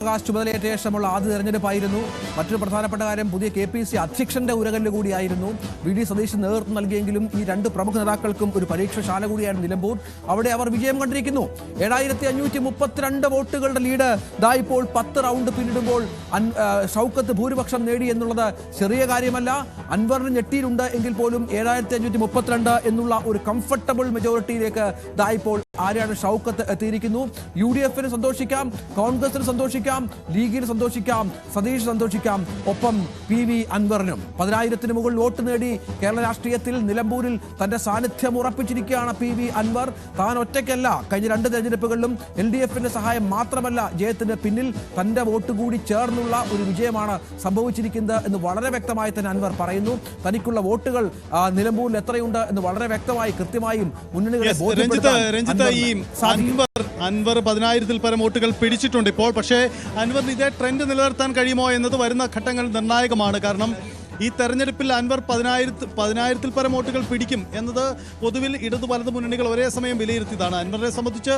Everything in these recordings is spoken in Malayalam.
പ്രകാശ് ചുമതലയേറ്റ ശേഷമുള്ള ആദ്യ തെരഞ്ഞെടുപ്പായിരുന്നു. മറ്റൊരു പ്രധാനപ്പെട്ട കാര്യം പുതിയ കെ പി സി അധ്യക്ഷന്റെ ഉരകല്ല് കൂടിയായിരുന്നു. വി ഡി സതീശൻ നേതൃത്വം നൽകിയെങ്കിലും ഈ രണ്ട് പ്രമുഖ നേതാക്കൾക്കും ഒരു പരീക്ഷശാല കൂടിയാണ് നിലമ്പൂർ. അവിടെ അവർ വിജയം കണ്ടിരിക്കുന്നു. ഏഴായിരത്തി അഞ്ഞൂറ്റി മുപ്പത്തിരണ്ട് വോട്ടുകളുടെ ലീഡ് ദാ ഇപ്പോൾ പത്ത് റൗണ്ട് പിന്നിടുമ്പോൾ ഷൗക്കത്ത് ഭൂരിപക്ഷം നേടി എന്നുള്ളത് ചെറിയ കാര്യമല്ല. അൻവറിന് ഞെട്ടിയിലുണ്ട് എങ്കിൽ പോലും ഏഴായിരത്തി അഞ്ഞൂറ്റി മുപ്പത്തിരണ്ട് എന്നുള്ള ഒരു കംഫർട്ടബിൾ മെജോറിറ്റിയിലേക്ക് ദാ ഇപ്പോൾ ആര്യാണ് ഷൗക്കത്ത് എത്തിയിരിക്കുന്നു? യു ഡി എഫിന് സന്തോഷിക്കാം കോൺഗ്രസിന് സന്തോഷിക്കാം ലീഗിന് സന്തോഷിക്കാം സതീഷ് സന്തോഷിക്കാം. ഒപ്പം പി വി അൻവറിനും പതിനായിരത്തിന് മുകളിൽ വോട്ട് നേടി കേരള രാഷ്ട്രീയത്തിൽ നിലമ്പൂരിൽ തന്റെ സാന്നിധ്യം ഉറപ്പിച്ചിരിക്കുകയാണ് പി വി അൻവർ. താൻ ഒറ്റയ്ക്കല്ല കഴിഞ്ഞ രണ്ട് തെരഞ്ഞെടുപ്പുകളിലും എൽ ഡി എഫിന്റെ സഹായം മാത്രമല്ല ജയത്തിന്റെ പിന്നിൽ തന്റെ വോട്ട് കൂടി ചേർന്നുള്ള ഒരു വിജയമാണ് സംഭവിച്ചിരിക്കുന്നത് എന്ന് വളരെ വ്യക്തമായി തന്നെ അൻവർ പറയുന്നു. തനിക്കുള്ള വോട്ടുകൾ നിലമ്പൂരിൽ എത്രയുണ്ട് എന്ന് വളരെ വ്യക്തമായി കൃത്യമായും മുന്നണികളെ ബോധ്യപ്പെടുത്താൻ ഈ. അൻവർ അൻവർ പതിനായിരത്തിൽ പരം വോട്ടുകൾ പിടിച്ചിട്ടുണ്ട് ഇപ്പോൾ പക്ഷേ അൻവറിന് ഇതേ ട്രെൻഡ് നിലനിർത്താൻ കഴിയുമോ എന്നത് വരുന്ന ഘട്ടങ്ങൾ നിർണായകമാണ് കാരണം ഈ തെരഞ്ഞെടുപ്പിൽ അൻവർ പതിനായിരത്തി പതിനായിരത്തിൽ പരം വോട്ടുകൾ പിടിക്കും എന്നത് പൊതുവിൽ ഇടതു വലത് മുന്നണികൾ ഒരേ സമയം വിലയിരുത്തിയതാണ് അൻവറിനെ സംബന്ധിച്ച്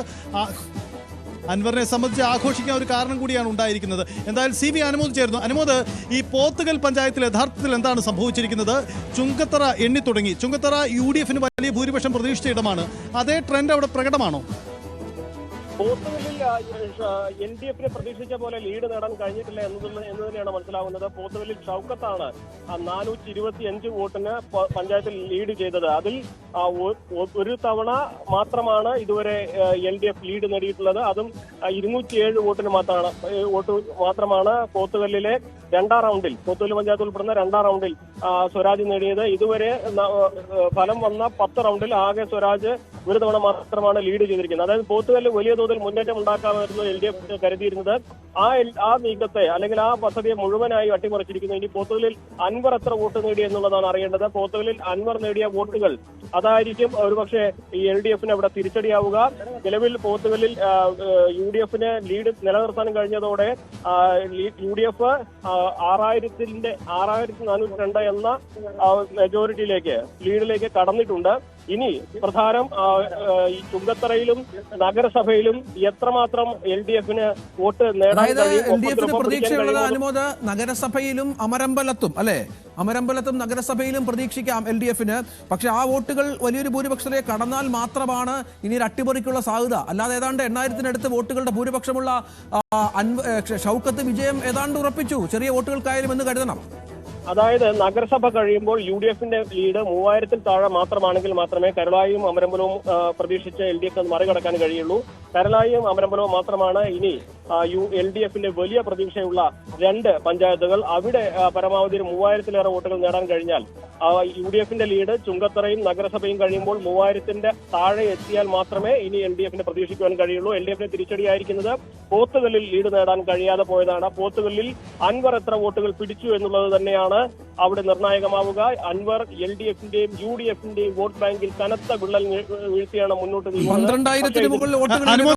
അൻവറിനെ സംബന്ധിച്ച് ആഘോഷിക്കാൻ ഒരു കാരണം കൂടിയാണ് ഉണ്ടായിരിക്കുന്നത്. എന്തായാലും സി ബി അനുമോദ് ചേർന്നു അനുമോദ് ഈ പോത്തുകൽ പഞ്ചായത്തിൽ യഥാർത്ഥത്തിൽ എന്താണ് സംഭവിച്ചിരിക്കുന്നത്? ചുങ്കത്തറ എണ്ണിത്തുടങ്ങി. ചുങ്കത്തറ യു ഡി എഫിന് വലിയ ഭൂരിപക്ഷം പ്രതീക്ഷിച്ച ഇടമാണ്. അതേ ട്രെൻഡ് അവിടെ പ്രകടമാണോ? പോത്തുകല്ലിൽ എൽ ഡി എഫിനെ പ്രതീക്ഷിച്ച പോലെ ലീഡ് നേടാൻ കഴിഞ്ഞിട്ടില്ല എന്നതിൽ എന്ന് തന്നെയാണ് മനസ്സിലാവുന്നത്. പോത്തുകല്ലിൽ ഷൗക്കത്താണ് നാനൂറ്റി ഇരുപത്തി അഞ്ച് വോട്ടിന് പഞ്ചായത്തിൽ ലീഡ് ചെയ്തത്. അതിൽ ഒരു തവണ മാത്രമാണ് ഇതുവരെ എൽ ഡി എഫ് ലീഡ് നേടിയിട്ടുള്ളത്. അതും ഇരുന്നൂറ്റി ഏഴ് വോട്ടിന് മാത്രമാണ് വോട്ട് മാത്രമാണ് പോത്തുകല്ലിലെ രണ്ടാം റൗണ്ടിൽ പോത്തുകല്ല് പഞ്ചായത്ത് ഉൾപ്പെടുന്ന രണ്ടാം റൗണ്ടിൽ സ്വരാജ് നേടിയത്. ഇതുവരെ ഫലം വന്ന പത്ത് റൗണ്ടിൽ ആകെ സ്വരാജ് ഒരു തവണ മാത്രമാണ് ലീഡ് ചെയ്തിരിക്കുന്നത്. അതായത് പോത്തുകല്ല് വലിയ തോതിൽ മുന്നേറ്റം ഉണ്ടാക്കാമായിരുന്നു എൽ ഡി എഫ് കരുതിയിരുന്നത്. ആ ആ നീക്കത്തെ അല്ലെങ്കിൽ ആ പദ്ധതിയെ മുഴുവനായി അട്ടിമറിച്ചിരിക്കുന്നു. ഇനി പോത്തുകല്ലിൽ അൻവർ എത്ര വോട്ട് നേടി എന്നുള്ളതാണ് അറിയേണ്ടത്. പോത്തുകല്ലിൽ അൻവർ നേടിയ വോട്ടുകൾ അതായിരിക്കും ഒരുപക്ഷെ ഈ എൽ ഡി എഫിന് അവിടെ തിരിച്ചടിയാവുക. നിലവിൽ പോത്തുകല്ലിൽ യു ഡി എഫിന് ലീഡ് നിലനിർത്താൻ കഴിഞ്ഞതോടെ യു ഡി എഫ് ആറായിരത്തിന്റെ ആറായിരത്തി നാനൂറ്റി രണ്ട് എന്ന മെജോറിറ്റിയിലേക്ക് ലീഡിലേക്ക് കടന്നിട്ടുണ്ട്. ഇനി പ്രധാനം ഈ ചുങ്കത്തറയിലും നഗരസഭയിലും എത്രമാത്രം എൽ ഡി എഫിന് വോട്ട് നേടാൻ കഴിയും? നഗരസഭയിലും അമരമ്പലത്തും അല്ലെ? അമരമ്പലത്തും നഗരസഭയിലും പ്രതീക്ഷിക്കാം എൽ ഡി എഫിന്. പക്ഷെ ആ വോട്ടുകൾ വലിയൊരു ഭൂരിപക്ഷത്തെ കടന്നാൽ മാത്രമാണ് ഇനി ഒരു അട്ടിമറിക്കുള്ള സാധ്യത. അല്ലാതെ ഏതാണ്ട് എണ്ണായിരത്തിനടുത്ത് വോട്ടുകളുടെ ഭൂരിപക്ഷമുള്ള ഷൗക്കത്ത് വിജയം ഏതാണ്ട് ഉറപ്പിച്ചു. ചെറിയ വോട്ടുകൾക്കായാലും എന്ന് കരുതണം. അതായത് നഗരസഭ കഴിയുമ്പോൾ യു ഡി എഫിന്റെ ലീഡ് മൂവായിരത്തിൽ താഴെ മാത്രമാണെങ്കിൽ മാത്രമേ കരളായും അമരമ്പലവും പ്രതീക്ഷിച്ച് എൽ ഡി എഫ് മറികടക്കാൻ കഴിയുള്ളൂ. കരളായും അമരമ്പലവും മാത്രമാണ് ഇനി യു എൽ ഡി എഫിന്റെ വലിയ പ്രതീക്ഷയുള്ള രണ്ട് പഞ്ചായത്തുകൾ. അവിടെ പരമാവധി ഒരു മൂവായിരത്തിലേറെ വോട്ടുകൾ നേടാൻ കഴിഞ്ഞാൽ യു ഡി എഫിന്റെ ലീഡ് ചുങ്കത്തറയും നഗരസഭയും കഴിയുമ്പോൾ മൂവായിരത്തിന്റെ താഴെ എത്തിയാൽ മാത്രമേ ഇനി എൽ ഡി എഫിനെ പ്രതീക്ഷിക്കുവാൻ കഴിയുള്ളൂ. എൽ ഡി എഫിന്റെ തിരിച്ചടിയായിരിക്കുന്നത് പോത്തുകല്ലിൽ ലീഡ് നേടാൻ കഴിയാതെ പോയതാണ്. പോത്തുകല്ലിൽ അൻവർ എത്ര വോട്ടുകൾ പിടിച്ചു എന്നുള്ളത് തന്നെയാണ് അവിടെ നിർണായകമാവുക. അൻവർ എൽ ഡി എഫിന്റെയും യു ഡി എഫിന്റെയും വോട്ട് ബാങ്കിൽ കനത്ത വിള്ളൽ വീഴ്ത്തിയാണ് മുന്നോട്ട് നീങ്ങുന്നത്